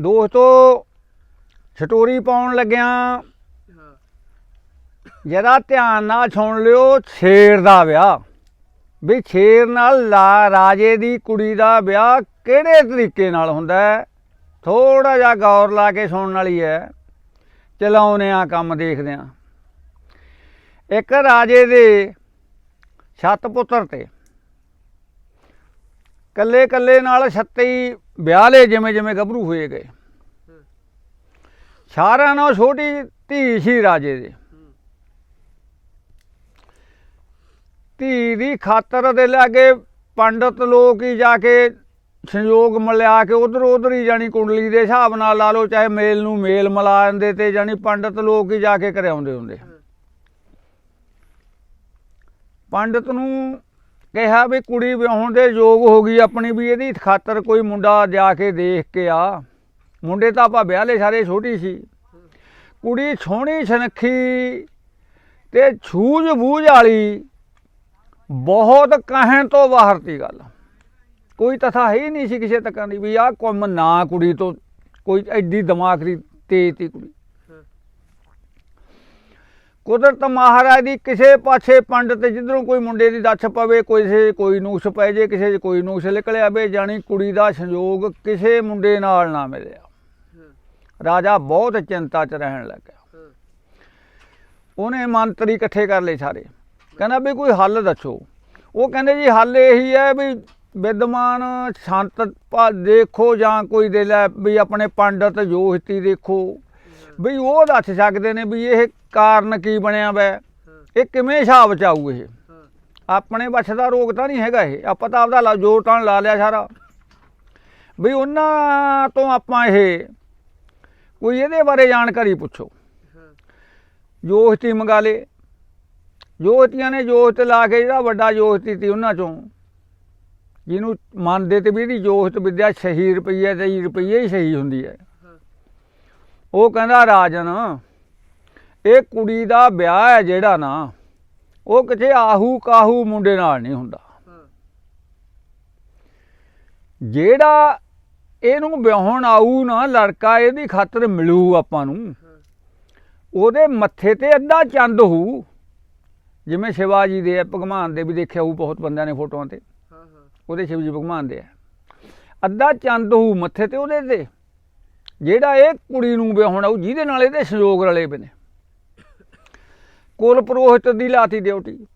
ਦੋਸਤੋ, ਸਟੋਰੀ ਪਾਉਣ ਲੱਗਿਆ ਜਰਾ ਧਿਆਨ ਨਾਲ ਸੁਣ ਲਿਓ, ਸ਼ੇਰ ਦਾ ਵਿਆਹ। ਵੀ ਸ਼ੇਰ ਨਾਲ ਲਾ ਰਾਜੇ ਦੀ ਕੁੜੀ ਦਾ ਵਿਆਹ ਕਿਹੜੇ ਤਰੀਕੇ ਨਾਲ ਹੁੰਦਾ ਹੈ? ਥੋੜਾ ਜਿਹਾ ਗੌਰ ਲਾ ਕੇ ਸੁਣਨ ਵਾਲੀ ਹੈ। ਚਲਾਉਨੇ ਆ ਕੰਮ, ਦੇਖਦੇ ਆ ਇੱਕ ਰਾਜੇ ਦੇ ਛੱਤ ਪੁੱਤਰ ਤੇ। ਕੱਲੇ ਕੱਲੇ ਨਾਲ 36 ਵਿਆਹਲੇ ਜਿਵੇਂ ਜਿਵੇਂ ਗੱਭਰੂ ਹੋਏ ਗਏ। ਸਾਰਿਆਂ ਨਾਲੋਂ ਛੋਟੀ ਧੀ ਸੀ ਰਾਜੇ ਦੇ। ਧੀ ਦੀ ਖਾਤਰ ਦੇ ਲਾਗੇ ਪੰਡਤ ਲੋਕ ਹੀ ਜਾ ਕੇ ਸੰਯੋਗ ਮਿਲਿਆ ਕੇ ਉਧਰ ਉਧਰ ਹੀ ਜਾਣੀ ਕੁੰਡਲੀ ਦੇ ਹਿਸਾਬ ਨਾਲ ਲਾ ਲਓ, ਚਾਹੇ ਮੇਲ ਨੂੰ ਮੇਲ ਮਿਲਾ ਦਿੰਦੇ ਤੇ ਜਾਣੀ ਪੰਡਤ ਲੋਕ ਹੀ ਜਾ ਕੇ ਕਰਾਉਂਦੇ ਹੁੰਦੇ। ਪੰਡਤ ਨੂੰ ਕਿਹਾ ਵੀ ਕੁੜੀ ਵਿਆਹੁਣ ਦੇ ਯੋਗ ਹੋ ਗਈ ਆਪਣੀ ਵੀ ਇਹਦੀ ਖਾਤਰ ਕੋਈ ਮੁੰਡਾ ਜਾ ਕੇ ਦੇਖ ਕੇ ਆ। ਮੁੰਡੇ ਤਾਂ ਆਪਾਂ ਵਿਆਹ ਲਏ ਸਾਰੇ ਛੋਟੀ ਸੀ। ਕੁੜੀ ਸੋਹਣੀ ਸੁਨੱਖੀ ਤੇ ਛੂਝ ਬੂਝ ਵਾਲੀ ਬਹੁਤ ਕਹਿਣ ਤੋਂ ਬਾਹਰ ਦੀ ਗੱਲ। ਕੋਈ ਤਥਾ ਹੈ ਹੀ ਨਹੀਂ ਸੀ ਕਿਸੇ ਤੱਕਾਂ ਦੀ ਵੀ ਆਹ ਕੰਮ ਨਾ ਕੁੜੀ ਤੋਂ। ਕੋਈ ਐਡੀ ਦਿਮਾਗ ਦੀ ਤੇਜ਼ ਤੀ ਕੁੜੀ। ਕੁਦਰਤ ਮਹਾਰਾਜ ਦੀ ਕਿਸੇ ਪਾਸੇ ਪੰਡਤ ਜਿੱਧਰੋਂ ਕੋਈ ਮੁੰਡੇ ਦੀ ਦੱਛ ਪਵੇ, ਕਿਸੇ ਕੋਈ ਨੂਸ ਪੈ ਜੇ, ਕਿਸੇ 'ਚ ਕੋਈ ਨੂਸ ਨਿਕਲ ਆਵੇ, ਜਾਣੀ ਕੁੜੀ ਦਾ ਸੰਯੋਗ ਕਿਸੇ ਮੁੰਡੇ ਨਾਲ ਨਾ ਮਿਲਿਆ। ਰਾਜਾ ਬਹੁਤ ਚਿੰਤਾ 'ਚ ਰਹਿਣ ਲੱਗਾ ਉਹਨੇ ਮੰਤਰੀ ਇਕੱਠੇ ਕਰ ਲਏ ਸਾਰੇ। ਕਹਿੰਦਾ ਵੀ ਕੋਈ ਹੱਲ ਦੱਸੋ। ਉਹ ਕਹਿੰਦੇ ਜੀ ਹੱਲ ਇਹੀ ਹੈ ਵੀ ਵਿਦਵਾਨ ਸੰਤ ਭਾ- ਦੇਖੋ ਜਾਂ ਕੋਈ ਦੇ ਲੈ ਵੀ ਆਪਣੇ ਪੰਡਤ ਜੋਹਿਤੀ ਦੇਖੋ। ਵੀ ਉਹ ਦੱਸ ਸਕਦੇ ਨੇ ਵੀ ਇਹ ਕਾਰਨ ਕੀ ਬਣਿਆ ਵੈ? ਇਹ ਕਿਵੇਂ ਹਿਸਾਬ ਚ ਆਊ ਇਹ? ਆਪਣੇ ਵੱਸ ਦਾ ਰੋਗ ਤਾਂ ਨਹੀਂ ਹੈਗਾ ਇਹ। ਆਪਾਂ ਤਾਂ ਆਪਦਾ ਲਾ- ਜੋਰ ਤਾਂ ਲਾ ਲਿਆ ਸਾਰਾ। ਵੀ ਉਹਨਾਂ ਤੋਂ ਆਪਾਂ ਇਹ ਕੋਈ ਇਹਦੇ ਬਾਰੇ ਜਾਣਕਾਰੀ ਪੁੱਛੋ। ਹਾਂ। ਜੋਹਤੀ ਮੰਗਾ ਲੇ। ਜੋਹਤੀਆਂ ਨੇ ਜੋਹਤ ਲਾ ਕੇ ਜਿਹੜਾ ਵੱਡਾ ਜੋਹਤੀ ਸੀ ਉਹਨਾਂ ਚੋਂ ਜਿਹਨੂੰ ਮੰਨਦੇ ਤੇ ਵੀ ਇਹਦੀ ਜੋਹਤ ਵਿਦਿਆ ਸਹੀ ਰੁਪਈਏ ਤੇ ਹੀ ਰੁਪਈਏ ਹੀ ਸਹੀ ਹੁੰਦੀ ਹਾਂ। ਉਹ ਕਹਿੰਦਾ ਰਾਜਨ ਇਹ ਕੁੜੀ ਦਾ ਵਿਆਹ ਹੈ ਜਿਹੜਾ ਨਾ ਉਹ ਕਿਤੇ ਆਹੂ ਕਾਹੂ ਮੁੰਡੇ ਨਾਲ ਨਹੀਂ ਹੁੰਦਾ। ਜਿਹੜਾ ਇਹਨੂੰ ਵਿਆਹਣ ਆਊ ਨਾ ਲੜਕਾ ਇਹਦੀ ਖਾਤਰ ਮਿਲੂ ਆਪਾਂ ਨੂੰ। ਉਹਦੇ ਮੱਥੇ ਤੇ ਅੱਧਾ ਚੰਦ ਹੋਊ। ਜਿਵੇਂ ਸ਼ਿਵਾਜੀ ਦੇ ਆ, ਭਗਵਾਨ ਦੇ ਵੀ ਦੇਖਿਆ ਹੋਊ ਬਹੁਤ ਬੰਦਿਆਂ ਨੇ ਫੋਟੋਆਂ ਤੇ। ਉਹਦੇ ਸ਼ਿਵ ਜੀ ਭਗਵਾਨ ਦੇ ਆ। ਅੱਧਾ ਚੰਦ ਹੋਊ ਮੱਥੇ ਤੇ ਉਹਦੇ ਤੇ। ਜਿਹੜਾ ਇਹ ਕੁੜੀ ਨੂੰ ਵਿਆਹਣ ਆਊ ਜਿਹਦੇ ਨਾਲ ਇਹਦੇ ਸੰਯੋਗ ਰਲੇ ਪਏ ਨੇ। ਕੁਲ ਪੁਰੋਹਿਤ ਦੀ ਲਾਤੀ ਡਿਊਟੀ।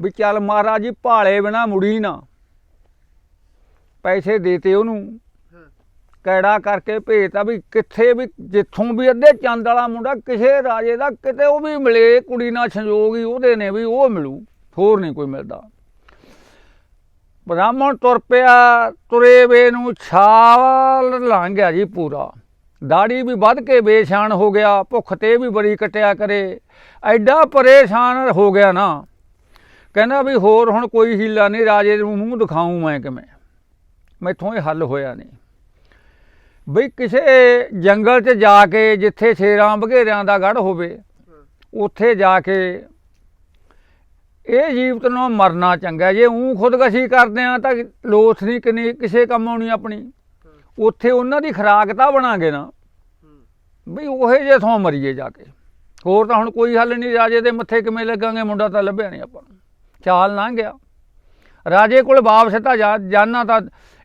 ਵੀ ਚੱਲ ਮਹਾਰਾਜ ਜੀ ਭਾਲੇ ਬਿਨਾ ਮੁੜੀ ਨਾ। ਪੈਸੇ ਦੇਤੇ ਉਹਨੂੰ। ਕੈੜਾ ਕਰਕੇ ਭੇਜਤਾ ਵੀ ਕਿੱਥੇ ਵੀ ਜਿੱਥੋਂ ਵੀ ਅੱਧੇ ਚੰਦ ਵਾਲਾ ਮੁੰਡਾ ਕਿਸੇ ਰਾਜੇ ਦਾ ਕਿਤੇ ਉਹ ਵੀ ਮਿਲੇ ਕੁੜੀ ਨਾਲ ਸੰਯੋਗ ਹੀ ਉਹਦੇ ਨੇ ਵੀ ਉਹ ਮਿਲੂ ਹੋਰ ਨਹੀਂ ਕੋਈ ਮਿਲਦਾ। ਬ੍ਰਾਹਮਣ ਤੁਰ ਪਿਆ ਤੁਰੇ ਵੇ ਨੂੰ ਛਾਲ ਲੰਘ ਗਿਆ ਜੀ ਪੂਰਾ। ਦਾੜੀ ਵੀ ਵੱਧ ਕੇ ਬੇਸ਼ਾਨ ਹੋ ਗਿਆ, ਭੁੱਖ ਤੇ ਵੀ ਬੜੀ ਕਟਿਆ ਕਰੇ। ਐਡਾ ਪਰੇਸ਼ਾਨ ਹੋ ਗਿਆ ਨਾ। ਕਹਿੰਦਾ ਵੀ ਹੋਰ ਹੁਣ ਕੋਈ ਹੀਲਾ ਨਹੀਂ, ਰਾਜੇ ਨੂੰ ਮੂੰਹ ਦਿਖਾਉਂ ਮੈਂ ਕਿਵੇਂ? ਮੈਥੋਂ ਇਹ ਹੱਲ ਹੋਇਆ ਨਹੀਂ। ਬਈ ਕਿਸੇ ਜੰਗਲ 'ਚ ਜਾ ਕੇ, ਜਿੱਥੇ ਸ਼ੇਰਾਂ ਬਘੇਰਿਆਂ ਦਾ ਗੜ ਹੋਵੇ, ਉੱਥੇ ਜਾ ਕੇ ਇਹ ਜੀਵਤ ਨੂੰ ਮਰਨਾ ਚੰਗਾ। ਜੇ ਉਹ ਖੁਦਕਸ਼ੀ ਕਰਦੇ ਆ ਤਾਂ ਲੋਥ ਨਹੀਂ ਕਿੰਨੀ, ਕਿਸੇ ਕੰਮ ਆਉਣੀ ਆਪਣੀ। ਉੱਥੇ ਉਹਨਾਂ ਦੀ ਖੁਰਾਕ ਤਾਂ ਬਣਾਗੇ ਨਾ। ਹੂੰ ਬਈ ਉਹੇ ਜੇ ਥੋਂ ਮਰੀਏ ਜਾ ਕੇ। ਹੋਰ ਤਾਂ ਹੁਣ ਕੋਈ ਹੱਲ ਨਹੀਂ, ਰਾਜੇ ਦੇ ਮੱਥੇ ਕਿਵੇਂ ਲੱਗਾਂਗੇ, ਮੁੰਡਾ ਤਾਂ ਲੱਭਿਆ ਨਹੀਂ ਆਪਾਂ ਨੂੰ। ਚਾਲ ਨਾ ਗਿਆ। ਰਾਜੇ ਕੋਲ ਵਾਪਸ ਤਾਂ ਜਾਣਾ ਤਾਂ,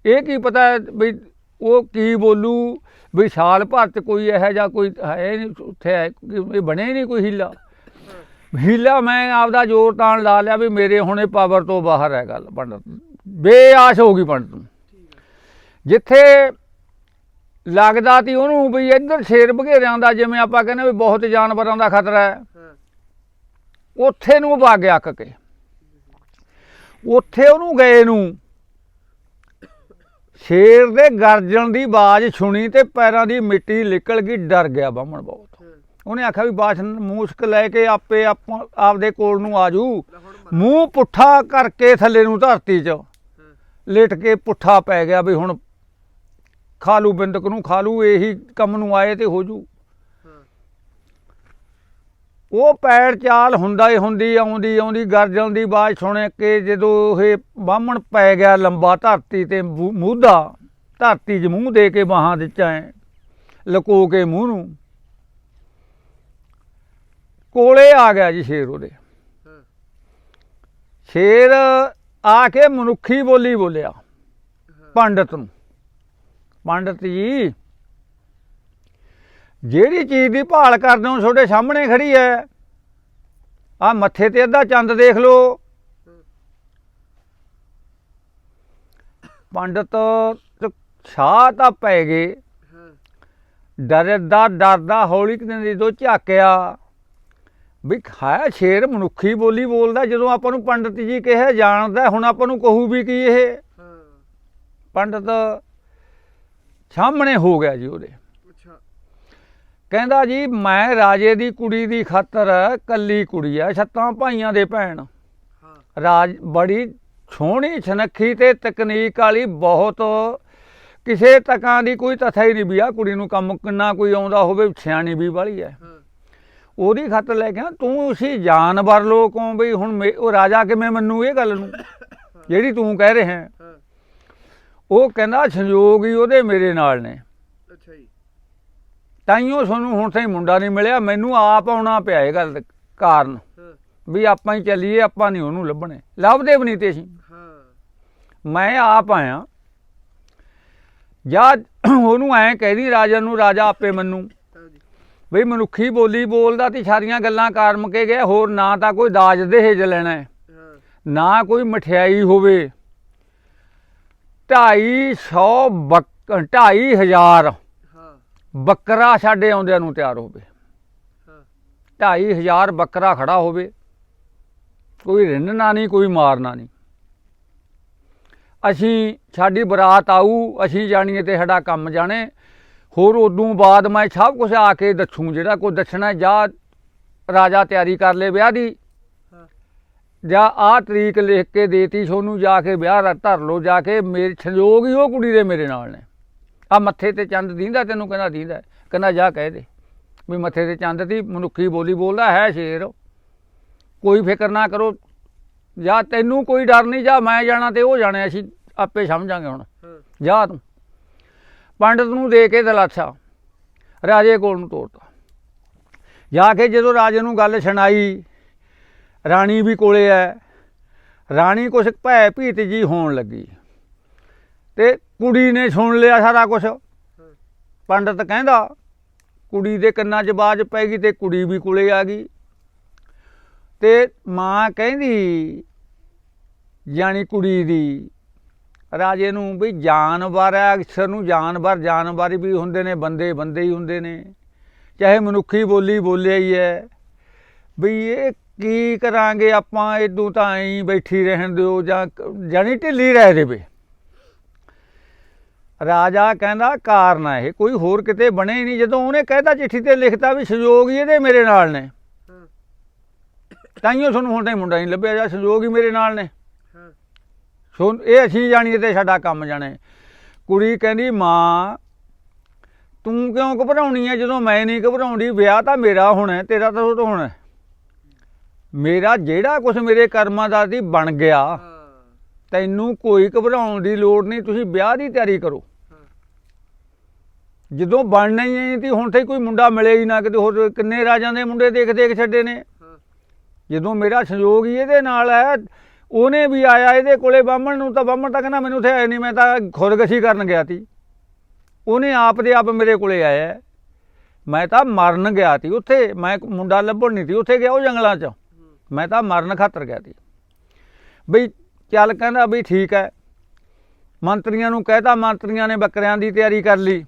ਇਹ ਕੀ ਪਤਾ ਬਈ ਉਹ ਕੀ ਬੋਲੂ? ਵੀ ਸਾਲ ਭਰ ਚ ਕੋਈ ਇਹੋ ਜਿਹਾ ਕੋਈ ਹੈ ਨਹੀਂ, ਉੱਥੇ ਹੈ ਕਿ ਇਹ ਬਣੇ ਨਹੀਂ ਕੋਈ ਹੀਲਾ। ਹੀਲਾ ਮੈਂ ਆਪਦਾ ਜ਼ੋਰ ਤਾਣ ਲਾ ਲਿਆ ਵੀ ਮੇਰੇ ਹੁਣੇ ਪਾਵਰ ਤੋਂ ਬਾਹਰ ਹੈ ਗੱਲ, ਪੰਡਤ। ਬੇਆਸ ਹੋ ਗਈ ਪੰਡਤ। ਨੂੰ ਜਿੱਥੇ ਲੱਗਦਾ ਤੀ ਉਹਨੂੰ ਵੀ ਇੱਧਰ ਸ਼ੇਰ ਬਘੇਰਿਆਂ ਦਾ ਜਿਵੇਂ ਆਪਾਂ ਕਹਿੰਦੇ ਵੀ ਬਹੁਤ ਜਾਨਵਰਾਂ ਦਾ ਖਤਰਾ ਹੈ। ਉੱਥੇ ਨੂੰ ਵਗ ਗਿਆ ਅੱਕ ਕੇ। ਉੱਥੇ ਉਹਨੂੰ ਗਏ ਨੂੰ। ਸ਼ੇਰ ਦੇ ਗਰਜਣ ਦੀ ਆਵਾਜ਼ ਸੁਣੀ ਤੇ ਪੈਰਾਂ ਦੀ ਮਿੱਟੀ ਨਿਕਲ ਗਈ ਡਰ ਗਿਆ ਬਾਹਮਣ ਬਹੁਤ। ਉਹਨੇ ਆਖਿਆ ਵੀ ਬਾਛ ਮੂਸਕ ਲੈ ਕੇ ਆਪੇ ਆਪਾਂ ਆਪਦੇ ਕੋਲ ਨੂੰ ਆਜੂ। ਮੂੰਹ ਪੁੱਠਾ ਕਰਕੇ ਥੱਲੇ ਨੂੰ ਧਰਤੀ 'ਚ। ਲੇਟ ਕੇ ਪੁੱਠਾ ਪੈ ਗਿਆ ਵੀ ਹੁਣ ਖਾਲੂ ਬਿੰਦਕ ਨੂੰ ਖਾਲੂ ਇਹੀ ਕੰਮ ਨੂੰ ਆਏ ਤੇ ਹੋ ਜੂ। ਉਹ ਪੈਰ ਚਾਲ ਹੁੰਦਾ ਹੀ ਹੁੰਦੀ, ਆਉਂਦੀ ਆਉਂਦੀ, ਗਰਜਣ ਦੀ ਆਵਾਜ਼ ਸੁਣ ਕੇ ਜਦੋਂ ਇਹ ਬਾਹਮਣ ਪੈ ਗਿਆ ਲੰਬਾ ਧਰਤੀ ਤੇ ਮੂੰਹ- ਮੂਧਾ, ਧਰਤੀ 'ਚ ਮੂੰਹ ਦੇ ਕੇ ਬਾਹਾਂ ਦੇ ਚਾਏ ਲਕੋ ਕੇ ਮੂੰਹ ਨੂੰ। ਕੋਲੇ ਆ ਗਿਆ ਜੀ ਸ਼ੇਰ ਉਹਦੇ। ਸ਼ੇਰ ਆ ਕੇ ਮਨੁੱਖੀ ਬੋਲੀ ਬੋਲਿਆ ਹਾਂ ਪੰਡਤ ਨੂੰ। ਪੰਡਤ ਜੀ। ਜਿਹੜੀ ਚੀਜ਼ ਦੀ ਭਾਲ ਕਰਦੇ ਹੋ ਤੁਹਾਡੇ ਸਾਹਮਣੇ ਖੜੀ ਹੈ। ਆ ਮੱਥੇ ਤੇ ਅੱਧਾ ਚੰਦ ਦੇਖ ਲਓ। ਪੰਡਤ ਛਾਹ ਤਾਂ ਪੈ ਗਏ। ਡਰਦਾ ਡਰਦਾ ਹੌਲੀ ਕਿਨੇ ਦੀ ਤੋਂ ਝਾਕਿਆ। ਵੀ ਖਾਇਆ ਸ਼ੇਰ ਮਨੁੱਖੀ ਬੋਲੀ ਬੋਲਦਾ ਜਦੋਂ ਆਪਾਂ ਨੂੰ ਪੰਡਤ ਜੀ ਕਿਹਾ ਜਾਣਦਾ ਹੁਣ ਆਪਾਂ ਨੂੰ ਕਹੂ ਵੀ ਕੀ ਇਹ। ਪੰਡਤ ਸਾਹਮਣੇ ਹੋ ਗਿਆ ਜੀ ਉਹਦੇ। ਅੱਛਾ। ਕਹਿੰਦਾ ਜੀ ਮੈਂ ਰਾਜੇ ਦੀ ਕੁੜੀ ਦੀ ਖਾਤਰ ਕੱਲੀ ਕੁੜੀ ਆ ਛੱਤਾਂ ਭਾਈਆਂ ਦੇ ਭੈਣ। ਹਾਂ। ਰਾਜ ਬੜੀ ਸੋਹਣੀ ਛਨੱਖੀ ਤੇ ਤਕਨੀਕ ਵਾਲੀ ਬਹੁਤ ਕਿਸੇ ਤਕਾਂ ਦੀ ਕੋਈ ਤਥਾ ਹੀ ਨਹੀਂ ਵੀ ਆ ਕੁੜੀ ਨੂੰ ਕੰਮ ਕਿੰਨਾ ਕੋਈ ਆਉਂਦਾ ਹੋਵੇ ਸਿਆਣੀ ਵੀ ਵਾਲੀ ਹੈ। ਉਹਦੀ ਖਾਤਰ ਲੈ ਕੇ ਆ ਤੂੰ ਉਸੇ ਜਾਨਵਰ ਲੋਕੋਂ ਵੀ ਹੁਣ ਉਹ ਰਾਜਾ ਕਿਵੇਂ ਮੰਨੂ ਇਹ ਗੱਲ ਨੂੰ? ਜਿਹੜੀ ਤੂੰ ਕਹਿ ਰਿਹਾ। ਹੈ। ਉਹ ਕਹਿੰਦਾ ਸੰਯੋਗ ਹੀ ਉਹਦੇ ਮੇਰੇ ਨਾਲ ਨੇ। ਅੱਛਾ ਜੀ। ਤਾਈਓ ਤੁਹਾਨੂੰ ਹੁਣ ਤਾਈਂ ਮੁੰਡਾ ਨਹੀਂ ਮਿਲਿਆ ਮੈਨੂੰ ਆਪ ਆਉਣਾ ਪਿਆ ਇਹ ਗੱਲ ਕਾਰਨ। ਵੀ ਆਪਾਂ ਹੀ ਚੱਲੀਏ ਆਪਾਂ ਨਹੀਂ ਉਹਨੂੰ ਲੱਭਣੇ। ਲੱਭਦੇ ਵੀ ਨਹੀਂ ਤੇ ਅਸੀਂ। ਮੈਂ ਆਪ ਆਇਆ। ਜਾਂ ਉਹਨੂੰ ਐਂ ਕਹਿਦੀ ਰਾਜਾ ਨੂੰ ਰਾਜਾ ਆਪੇ ਮੰਨੂ। ਬਈ ਮਨੁੱਖੀ ਬੋਲੀ ਬੋਲਦਾ ਤੇ ਸਾਰੀਆਂ ਗੱਲਾਂ ਕਾਰਮ ਕੇ ਗਿਆ ਹੋਰ ਨਾ ਤਾਂ ਕੋਈ ਦਾਜ ਦੇਹਜ ਲੈਣਾ ਨਾ ਕੋਈ ਮਠਿਆਈ ਹੋਵੇ। 250 ਬੱਕ 2500 ਹਾਂ। ਬੱਕਰਾ ਸਾਡੇ ਆਉਂਦਿਆਂ ਨੂੰ ਤਿਆਰ ਹੋਵੇ। ਹਾਂ। 2500 ਬੱਕਰਾ ਖੜਾ ਹੋਵੇ। ਕੋਈ ਰਿੰਨਣਾ ਨਹੀਂ ਕੋਈ ਮਾਰਨਾ ਨਹੀਂ। ਅਸੀਂ ਸਾਡੀ ਬਰਾਤ ਆਊ ਅਸੀਂ ਜਾਣੀਏ ਤੇ ਸਾਡਾ ਕੰਮ ਜਾਣੇ। ਹੋਰ ਉਦੋਂ ਬਾਅਦ ਮੈਂ ਸਭ ਕੁਝ ਆ ਕੇ ਦੱਸੂ ਜਿਹੜਾ ਕੋਈ ਦੱਸਣਾ ਜਾਂ ਰਾਜਾ ਤਿਆਰੀ ਕਰ ਲੇ ਵਿਆਹ ਦੀ। ਜਾਂ ਆਹ ਤਰੀਕ ਲਿਖ ਕੇ ਦੇਤੀ ਤੁਹਾਨੂੰ ਜਾ ਕੇ ਵਿਆਹ ਰ- ਧਰ ਲਓ, ਜਾ ਕੇ ਮੇਰੇ ਸੰਯੋਗ ਹੀ ਉਹ ਕੁੜੀ ਦੇ ਮੇਰੇ ਨਾਲ ਨੇ। ਆ ਮੱਥੇ ਤੇ ਚੰਦ ਦੀਂਦਾ ਤੈਨੂੰ ਕਹਿੰਦਾ ਦੀਂਦਾ, ਕਹਿੰਦਾ ਜਾ ਕਹਿ ਦੇ। ਵੀ ਮੱਥੇ ਤੇ ਚੰਦ ਦੀ ਮਨੁੱਖੀ ਬੋਲੀ ਬੋਲਦਾ ਹੈ ਸ਼ੇਰ। ਕੋਈ ਫਿਕਰ ਨਾ ਕਰੋ। ਜਾਂ ਤੈਨੂੰ ਕੋਈ ਡਰ ਨਹੀਂ, ਜਾਂ ਮੈਂ ਜਾਣਾ ਤੇ ਉਹ ਜਾਣੇ, ਅਸੀਂ ਆਪੇ ਸਮਝਾਂਗੇ ਹੁਣ। ਜਾ ਤੂੰ। ਪੰਡਤ ਨੂੰ ਦੇ ਕੇ ਦਲਾਸ਼ਾ, ਰਾਜੇ ਕੋਲ ਨੂੰ ਤੋਰਤਾ। ਜਾ ਕੇ ਜਦੋਂ ਰਾਜੇ ਨੂੰ ਗੱਲ ਸੁਣਾਈ ਰਾਣੀ ਵੀ ਕੋਲੇ ਐ। ਰਾਣੀ ਕੁਛ ਭੈ ਭੀਤ ਜੀ ਹੋਣ ਲੱਗੀ। ਤੇ ਕੁੜੀ ਨੇ ਸੁਣ ਲਿਆ ਸਾਰਾ ਕੁਛ। ਪੰਡਤ ਕਹਿੰਦਾ, ਕੁੜੀ ਦੇ ਕੰਨਾਂ 'ਚ ਬਾਜ ਪੈ ਗਈ ਤੇ ਕੁੜੀ ਵੀ ਕੋਲੇ ਆ ਗਈ। ਤੇ ਮਾਂ ਕਹਿੰਦੀ ਜਾਣੀ ਕੁੜੀ ਦੀ, ਰਾਜੇ ਨੂੰ ਵੀ ਜਾਨਵਰ ਹੈ ਅਕਸਰ ਨੂੰ ਜਾਨਵਰ ਜਾਨਵਰ ਵੀ ਹੁੰਦੇ ਨੇ, ਬੰਦੇ ਬੰਦੇ ਹੀ ਹੁੰਦੇ ਨੇ। ਚਾਹੇ ਮਨੁੱਖੀ ਬੋਲੀ ਬੋਲਿਆ ਹੀ ਹੈ ਵੀ ਇਹ ਕੀ ਕਰਾਂਗੇ ਆਪਾਂ? ਇਦੋਂ ਤਾਂ ਐਂ ਬੈਠੀ ਰਹਿਣ ਦਿਓ ਜਾਂ ਜਾਣੀ ਢਿੱਲੀ ਰਹਿ ਦੇਵੇ ਰਾਜਾ ਕਹਿੰਦਾ ਕਾਰਨ ਹੈ ਇਹ ਕੋਈ ਹੋਰ ਕਿਤੇ ਬਣੇ ਹੀ ਨਹੀਂ ਜਦੋਂ ਉਹਨੇ ਕਹਿਤਾ ਚਿੱਠੀ ਤੇ ਲਿਖਤਾ ਵੀ ਸੰਯੋਗ ਹੀ ਇਹਦੇ ਮੇਰੇ ਨਾਲ ਨੇ। ਹਾਂ। ਤਾਈਓ ਤੁਹਾਨੂੰ ਹੁਣ ਤਾਂ ਮੁੰਡਾ ਨਹੀਂ ਲੱਭਿਆ ਜਾਂ ਸੰਯੋਗ ਹੀ ਮੇਰੇ ਨਾਲ ਨੇ। ਸੋ ਇਹ ਅਸੀਂ ਜਾਣੀਏ ਤੇ ਸਾਡਾ ਕੰਮ ਜਾਣੇ। ਕੁੜੀ ਕਹਿੰਦੀ ਮਾਂ ਤੂੰ ਕਿਉਂ ਘਬਰਾਉਣੀ ਹੈ ਜਦੋਂ ਮੈਂ ਨਹੀਂ ਘਬਰਾਉਂਦੀ ਵਿਆਹ ਤਾਂ ਮੇਰਾ ਹੋਣਾ ਹੈ, ਤੇਰਾ ਤਾਂ ਉਹ ਹੋਣਾ। ਹੈ। ਮੇਰਾ ਜਿਹੜਾ ਕੁਝ ਮੇਰੇ ਕਰਮਾਂ ਦਾ ਸੀ ਬਣ ਗਿਆ। ਤੈਨੂੰ ਕੋਈ ਘਬਰਾਉਣ ਦੀ ਲੋੜ ਨਹੀਂ ਤੁਸੀਂ ਵਿਆਹ ਦੀ ਤਿਆਰੀ ਕਰੋ। ਜਦੋਂ ਬਣਨਾ ਹੀ ਨਹੀਂ ਤੀ ਹੁਣ ਤੇ ਕੋਈ ਮੁੰਡਾ ਮਿਲੇ ਹੀ ਨਾ ਕਿਤੇ ਹੋਰ ਕਿੰਨੇ ਰਾਜਾਂ ਦੇ ਮੁੰਡੇ ਦੇਖ ਦੇਖ ਛੱਡੇ ਨੇ। ਜਦੋਂ ਮੇਰਾ ਸੰਯੋਗ ਹੀ ਇਹਦੇ ਨਾਲ ਹੈ ਉਹਨੇ ਵੀ ਆਇਆ ਇਹਦੇ ਕੋਲੇ ਬਾਹਮਣ ਨੂੰ ਤਾਂ ਬਾਹਮਣ ਤਾਂ ਕਹਿੰਦਾ ਮੈਨੂੰ ਉੱਥੇ ਆਇਆ ਨਹੀਂ ਮੈਂ ਤਾਂ ਖੁਦਕਸ਼ੀ ਕਰਨ ਗਿਆ ਸੀ। ਉਹਨੇ ਆਪ ਦੇ ਆਪ ਮੇਰੇ ਕੋਲੇ ਆਇਆ। ਮੈਂ ਤਾਂ ਮਰਨ ਗਿਆ ਸੀ ਉੱਥੇ ਮੈਂ ਮੁੰਡਾ ਲੱਭਣ ਨਹੀਂ ਸੀ ਉੱਥੇ ਗਿਆ ਉਹ ਜੰਗਲਾਂ 'ਚ। ਮੈਂ ਤਾਂ ਮਰਨ ਖਾਤਰ ਗਿਆ ਸੀ ਬਈ ਚੱਲ ਕਹਿੰਦਾ ਵੀ ਠੀਕ ਹੈ। ਮੰਤਰੀਆਂ ਨੂੰ ਕਹਿਤਾ ਮੰਤਰੀਆਂ ਨੇ ਬੱਕਰਿਆਂ ਦੀ ਤਿਆਰੀ ਕਰ ਲਈ।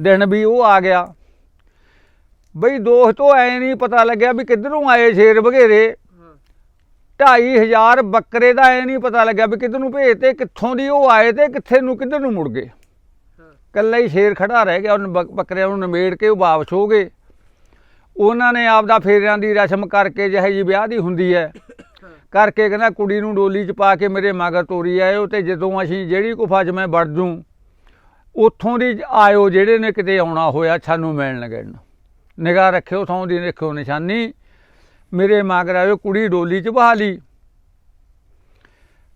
ਦਿਨ ਵੀ ਉਹ ਆ ਗਿਆ। ਬਈ ਦੋਸਤੋ ਐ ਨਹੀਂ ਪਤਾ ਲੱਗਿਆ ਵੀ ਕਿੱਧਰੋਂ ਆਏ ਸ਼ੇਰ ਵਗੇਰੇ ਹਾਂ 2500 ਬੱਕਰੇ ਦਾ ਐ ਨਹੀਂ ਪਤਾ ਲੱਗਿਆ ਵੀ ਕਿੱਧਰ ਨੂੰ ਭੇਜਤੇ ਕਿੱਥੋਂ ਦੀ ਉਹ ਆਏ ਤੇ ਕਿੱਥੇ ਨੂੰ ਕਿੱਧਰ ਨੂੰ ਮੁੜ ਗਏ। ਕੱਲਾ ਹੀ ਸ਼ੇਰ ਖੜਾ ਰਹਿ ਗਿਆ ਉਹਨੇ ਬੱਕ- ਬੱਕਰਿਆਂ ਨੂੰ ਨਿਮੇੜ ਕੇ ਉਹ ਵਾਪਸ ਹੋ ਗਏ। ਉਹਨਾਂ ਨੇ ਆਪਦਾ ਫੇਰਿਆਂ ਦੀ ਰਸਮ ਕਰਕੇ ਜਿਹੇ ਜੀ ਵਿਆਹ ਦੀ ਹੁੰਦੀ ਹੈ, ਕਰਕੇ ਕਹਿੰਦਾ ਕੁੜੀ ਨੂੰ ਡੋਲੀ 'ਚ ਪਾ ਕੇ ਮੇਰੇ ਮਗਰ ਤੋਰੀ ਆਇਓ ਤੇ ਜਦੋਂ ਅਸੀਂ ਜਿਹੜੀ ਗੁਫਾ 'ਚ ਮੈਂ ਵੜ ਜੂੰ, ਉੱਥੋਂ ਦੀ ਆਇਓ ਜਿਹੜੇ ਨੇ ਕਿਤੇ ਆਉਣਾ ਹੋਇਆ ਸਾਨੂੰ ਮਿਲਣ ਗਿਣ ਨਿਗਾਹ ਰੱਖਿਓ ਥਾਂ ਦੀ ਰੱਖਿਓ ਨਿਸ਼ਾਨੀ, ਮੇਰੇ ਮਗਰ ਆਇਓ, ਕੁੜੀ ਡੋਲੀ 'ਚ ਬਹਾ ਲਈ।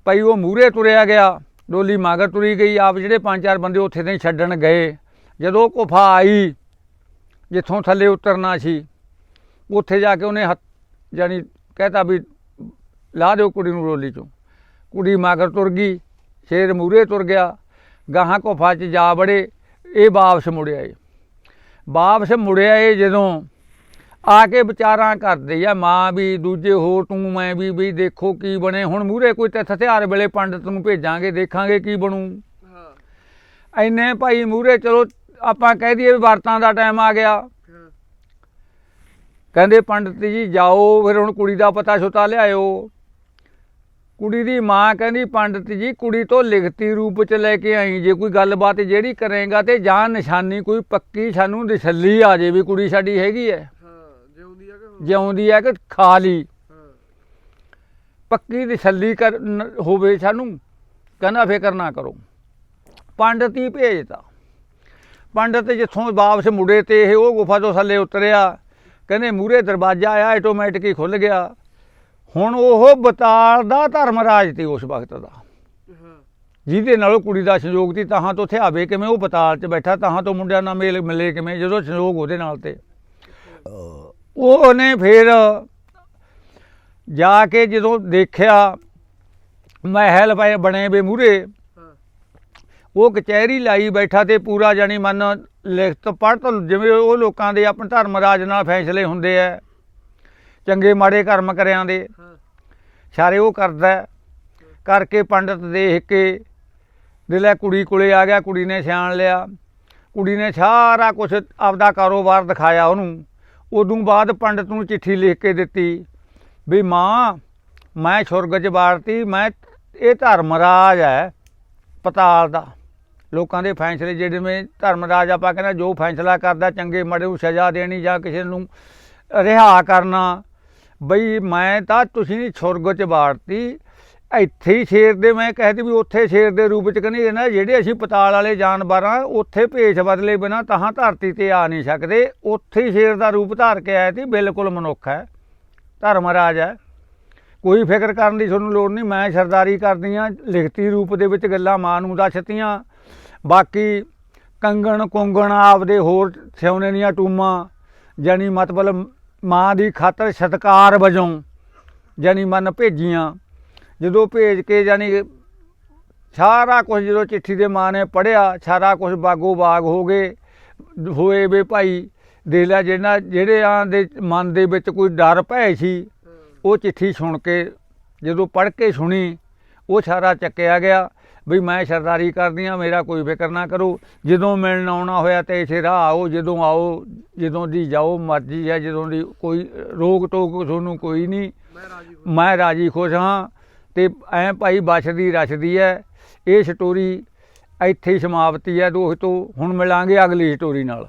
ਭਾਈ ਉਹ ਮੂਰੇ ਤੁਰਿਆ ਗਿਆ, ਡੋਲੀ ਮਗਰ ਤੁਰੀ ਗਈ, ਆਪ ਜਿਹੜੇ ਪੰਜ ਚਾਰ ਬੰਦੇ ਉੱਥੇ ਦੇ ਛੱਡਣ ਗਏ। ਜਦੋਂ ਗੁਫਾ ਆਈ, ਜਿੱਥੋਂ ਥੱਲੇ ਉਤਰਨਾ ਸੀ ਉੱਥੇ ਜਾ ਕੇ ਉਹਨੇ ਹੱਥ ਜਾਨੀ ਕਹਤਾ ਵੀ ਲਾ ਦਿਓ ਕੁੜੀ ਨੂੰ ਰੋਲੀ ਚੋਂ। ਕੁੜੀ ਮਗਰ ਤੁਰ ਗਈ ਸ਼ੇਰ ਮੂਰੇ ਤੁਰ ਗਿਆ ਗਾਹਾਂ ਗੁਫਾ 'ਚ ਜਾ ਬੜੇ ਇਹ ਵਾਪਸ ਮੁੜਿਆ ਏ ਵਾਪਸ ਮੁੜਿਆ ਏ ਜਦੋਂ ਆ ਕੇ ਵਿਚਾਰਾਂ ਕਰਦੇ ਆ ਮਾਂ ਵੀ ਦੂਜੇ ਹੋਰ ਤੂੰ ਮੈਂ ਵੀ ਵੀ ਦੇਖੋ ਕੀ ਬਣੇ। ਹੁਣ ਮੂਰੇ ਕੋਈ ਤਿੱਥ ਹਥਿਆਰ ਵੇਲੇ ਪੰਡਤ ਨੂੰ ਭੇਜਾਂਗੇ ਦੇਖਾਂਗੇ ਕੀ ਬਣੂ। ਹਾਂ। ਐਨੇ ਭਾਈ ਮੂਰੇ ਚਲੋ ਆਪਾਂ ਕਹਿ ਦਈਏ ਵੀ ਵਰਤਾਂ ਦਾ ਟਾਈਮ ਆ ਗਿਆ। ਕਹਿੰਦੇ ਪੰਡਤ ਜੀ ਜਾਓ ਫਿਰ ਹੁਣ ਕੁੜੀ ਦਾ ਪਤਾ ਛੁਤਾ ਲਿਆਇਓ। ਕੁੜੀ ਦੀ ਮਾਂ ਕਹਿੰਦੀ ਪੰਡਤ ਜੀ ਕੁੜੀ ਤੋਂ ਲਿਖਤੀ ਰੂਪ ਚ ਲੈ ਕੇ ਆਈ। ਜੇ ਕੋਈ ਗੱਲਬਾਤ ਜਿਹੜੀ ਕਰੇਗਾ ਤੇ ਜਾਂ ਨਿਸ਼ਾਨੀ ਕੋਈ ਪੱਕੀ ਸਾਨੂੰ ਦਿਸੱਲੀ ਆ ਜੇ ਵੀ ਕੁੜੀ ਸਾਡੀ ਹੈਗੀ ਹੈ ਹਾਂ ਜਿਉਂਦੀ ਆ ਕਿ ਹੁਣ? ਜਿਉਂਦੀ ਹੈ ਕਿ ਖਾ ਲਈ ਹਾਂ। ਪੱਕੀ ਦਿਸੱਲੀ ਕਰ ਹੋਵੇ ਸਾਨੂੰ ਕਹਿੰਦਾ ਫਿਕਰ ਨਾ ਕਰੋ। ਪੰਡਤ ਹੀ ਭੇਜਤਾ। ਪੰਡਤ ਜਿੱਥੋਂ ਵਾਪਸ ਮੁੜੇ ਤੇ ਇਹ ਉਹ ਗੁਫਾ ਤੋਂ ਥੱਲੇ ਉਤਰਿਆ। ਕਹਿੰਦੇ ਮੂਰੇ ਦਰਵਾਜ਼ਾ ਆਇਆ ਆਟੋਮੈਟਿਕ ਹੀ ਖੁੱਲ ਗਿਆ। ਹੁਣ ਉਹ ਬਤਾਲ ਦਾ ਧਰਮਰਾਜ ਤੇ ਉਸ ਵਕਤ ਦਾ। ਜਿਹਦੇ ਨਾਲ ਉਹ ਕੁੜੀ ਦਾ ਸੰਯੋਗ ਸੀ ਤਾਹਾਂ ਤੋਂ ਥਿਆਵੇ ਕਿਵੇਂ ਉਹ ਬਤਾਲ 'ਚ ਬੈਠਾ ਤਾਹਾਂ ਤੋਂ ਮੁੰਡਿਆਂ ਨਾਲ ਮੇਲ ਮਿਲੇ ਕਿਵੇਂ ਜਦੋਂ ਸੰਯੋਗ ਉਹਦੇ ਨਾਲ ਤੇ। ਉਹ ਉਹਨੇ ਫਿਰ ਜਾ ਕੇ ਜਦੋਂ ਦੇਖਿਆ ਮਹਿਲ ਪਏ ਬਣੇ ਵੇ ਮੂਰੇ ਉਹ ਕਚਹਿਰੀ ਲਾਈ ਬੈਠਾ ਤੇ ਪੂਰਾ ਜਾਣੀ ਮਨ ਲਿਖਤ ਪੜ੍ਹ ਜਿਵੇਂ ਉਹ ਲੋਕਾਂ ਦੇ ਆਪਣੇ ਧਰਮ ਰਾਜ ਨਾਲ ਫੈਸਲੇ ਹੁੰਦੇ ਆ ਚੰਗੇ ਮਾੜੇ ਕਰਮ ਕਰਿਆਂ ਦੇ। ਸਾਰੇ ਉਹ ਕਰਦਾ। ਕਰਕੇ ਪੰਡਤ ਦੇਖ ਕੇ ਦਿਲੇ ਕੁੜੀ ਕੋਲੇ ਆ ਗਿਆ ਕੁੜੀ ਨੇ ਸਿਆਣ ਲਿਆ। ਕੁੜੀ ਨੇ ਸਾਰਾ ਕੁਝ ਆਪਦਾ ਕਾਰੋਬਾਰ ਦਿਖਾਇਆ ਉਹਨੂੰ। ਉਦੋਂ ਬਾਅਦ ਪੰਡਤ ਨੂੰ ਚਿੱਠੀ ਲਿਖ ਕੇ ਦਿੱਤੀ ਵੀ ਮਾਂ ਮੈਂ ਸੁਰਗ 'ਚ ਬਾਰਤੀ ਮੈਂ ਇਹ ਧਰਮਰਾਜ ਹੈ ਪਤਾਲ ਦਾ। ਲੋਕਾਂ ਦੇ ਫੈਸਲੇ ਜਿਹੜੇ ਧਰਮ ਰਾਜ ਆਪਾਂ ਕਹਿੰਦਾ ਜੋ ਫੈਸਲਾ ਕਰਦਾ, ਚੰਗੇ ਮਾੜੇ ਨੂੰ ਸਜ਼ਾ ਦੇਣੀ ਜਾਂ ਕਿਸੇ ਨੂੰ ਰਿਹਾ ਕਰਨਾ। ਬਈ ਮੈਂ ਤਾਂ ਤੁਸੀਂ ਨਹੀਂ ਸੁਰਗ 'ਚ ਬਾੜਤੀ ਇੱਥੇ ਹੀ ਸ਼ੇਰ ਦੇ, ਮੈਂ ਕਹਿਤੀ ਵੀ ਉੱਥੇ ਸ਼ੇਰ ਦੇ ਰੂਪ 'ਚ ਕਹਿੰਦੀ ਇਹ ਜਿਹੜੇ ਅਸੀਂ ਪਤਾਲ ਵਾਲੇ ਜਾਨਵਰ ਆ, ਉੱਥੇ ਭੇਸ ਬਦਲੇ ਬਿਨਾ ਤਾਂ ਧਰਤੀ ਤੇ ਆ ਨਹੀਂ ਸਕਦੇ। ਉੱਥੇ ਹੀ ਸ਼ੇਰ ਦਾ ਰੂਪ ਧਾਰ ਕੇ ਆਇਆ ਸੀ, ਬਿਲਕੁਲ ਮਨੁੱਖ ਹੈ ਧਰਮ ਰਾਜ ਹੈ। ਕੋਈ ਫਿਕਰ ਕਰਨ ਦੀ ਤੁਹਾਨੂੰ ਲੋੜ ਨਹੀਂ, ਮੈਂ ਸਰਦਾਰੀ ਕਰਦੀ ਆ ਲਿਖਤੀ ਰੂਪ ਦੇ ਵਿੱਚ ਗੱਲਾਂ ਮਾਂ ਨੂੰ ਦੱਸਤੀਆਂ। ਬਾਕੀ ਕੰਗਣ ਕੁੰਗਣ ਆਪਦੇ ਹੋਰ ਸਿਉਣੇ ਦੀਆਂ ਟੂਮਾਂ ਜਾਨੀ ਮਤਲਬ ਮਾਂ ਦੀ ਖਾਤਰ ਸਤਕਾਰ ਵਜੋਂ ਜਾਨੀ ਮਨ ਭੇਜੀਆਂ। ਜਦੋਂ ਭੇਜ ਕੇ ਜਾਨੀ ਸਾਰਾ ਕੁਝ ਜਦੋਂ ਚਿੱਠੀ ਦੇ ਮਾਂ ਨੇ ਪੜਿਆ ਸਾਰਾ ਕੁਝ ਬਾਗੋ ਬਾਗ ਹੋ ਗਏ। ਹੋਏ ਵੇ ਭਾਈ, ਦੇਖ ਲੈ ਜਿਹੜਾ ਜਿਹੜੇ ਆਂ ਦੇ ਮਨ ਦੇ ਵਿੱਚ ਕੋਈ ਡਰ ਭੈ ਸੀ, ਉਹ ਚਿੱਠੀ ਸੁਣ ਕੇ ਜਦੋਂ ਪੜ੍ਹ ਕੇ ਸੁਣੀ, ਉਹ ਸਾਰਾ ਚੱਕਿਆ ਗਿਆ। ਵੀ ਮੈਂ ਸਰਦਾਰੀ ਕਰਦੀ ਆ ਮੇਰਾ ਕੋਈ ਫਿਕਰ ਨਾ ਕਰੋ। ਜਦੋਂ ਮਿਲਣ ਆਉਣਾ ਹੋਇਆ ਤੇ ਇਸੇ ਰਾਹ ਆਓ ਜਦੋਂ ਆਓ ਜਦੋਂ ਦੀ ਜਾਓ ਮਰਜ਼ੀ ਹੈ ਜਦੋਂ ਦੀ ਕੋਈ ਰੋਕ ਟੋਕ ਤੁਹਾਨੂੰ ਕੋਈ ਨਹੀਂ। ਮੈਂ ਰਾਜੀ ਖੁਸ਼ ਹਾਂ ਤੇ ਐ ਭਾਈ ਬਚਦੀ ਰਚਦੀ ਹੈ। ਇਹ ਸਟੋਰੀ ਇੱਥੇ ਹੀ ਸਮਾਪਤੀ ਹੈ ਦੋਸਤੋ। ਹੁਣ ਮਿਲਾਂਗੇ ਅਗਲੀ ਸਟੋਰੀ ਨਾਲ।